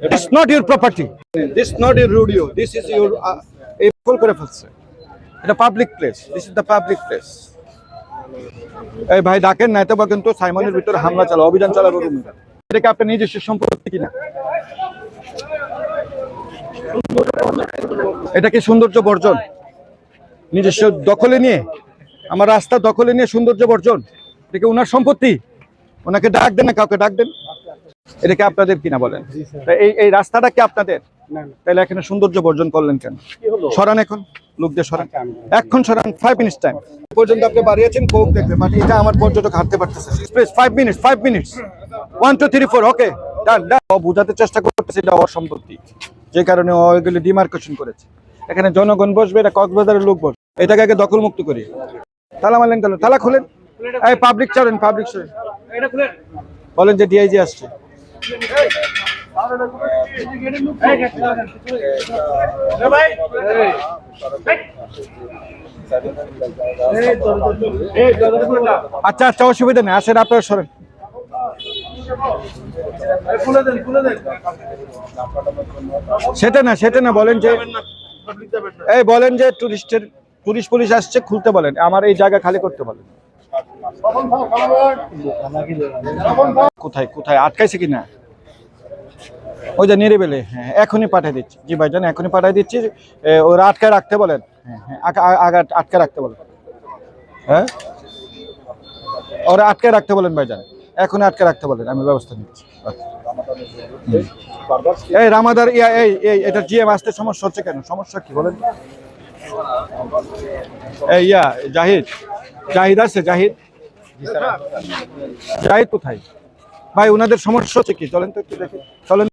Not your property. This not your rodeo. This is your uh, এই ফুল করে ফেলছে। এটা public place this is the public place এই ভাই ডাকেন না বা কিন্তু সাইমনের ভিতরে হামলা চালাও অভিযান চালাবো এটা কি আপনার নিজস্ব সম্পত্তি কিনা? এটা কি সৌন্দর্য বর্জন? নিজস্ব দখলে নিয়ে? আমার রাস্তা দখলে নিয়ে সৌন্দর্য বর্জন? এটা কি ওনার সম্পত্তি? ওনাকে ডাক দেন না কাউকে ডাক দেন। এটা কি আপনাদের কিনা বলেন? এই এই রাস্তাটা কি আপনাদের? তাহলে এখানে সৌন্দর্য বর্জন করলেন কেন? সরান এখন লোকদের সরান। এখন সরান ফাইভ মিনিটস টাইম পর্যন্ত আপনি বাড়িয়েছেন কোক দেখবে বাট এটা আমার পর্যটক হাঁটতে পারতেছে। Please five minutes five minutes one two three four okay done done বোঝাতে চেষ্টা করতেছে এটা অসম্পত্তি। যে কারণে ও এগুলি ডিমার্কেশন করেছে। এখানে জনগণ বসবে এটা কক্সবাজারের লোক বসবে। এটাকে আগে দখল মুক্ত করি। তালা মারলেন কেন? তালা খুলেন? এই পাবলিক ছাড়েন পাবলিক ছাড়েন। বলেন যে ডিআইজি আসছে। আচ্ছা আচ্ছা অসুবিধা নেই, আসেন, আপনার সরেন। সেটা না সেটা না, বলেন যে এই বলেন যে টুরিস্টের টুরিস্ট পুলিশ আসছে, খুলতে বলেন। আমার এই জায়গা খালি করতে বলেন। কোথায় কোথায়? আটকাইছে কিনা ওই যে নিরিবেলে হ্যাঁ এখনই পাঠিয়ে দিচ্ছি। জি ভাইজান, এখনই পাঠিয়ে দিচ্ছি। ওরা আটকায় রাখতে বলেন। হ্যাঁ হ্যাঁ আটকে রাখতে বলেন। হ্যাঁ? ওরা আটকে রাখতে বলেন ভাইজান। এখনই আটকে রাখতে বলেন, আমি ব্যবস্থা নিচ্ছি। এই রামাদার, ইয়া, এই এই, এটা জিএম আসতে সমস্যা হচ্ছে কেন? সমস্যা কি বলেন? এই, ইয়া, জাহিদ। জাহিদ আছে, জাহিদ। জাহিদ কোথায়? ভাই ওনাদের সমস্যা হচ্ছে কি? চলেন তো একটু দেখি। চলেন।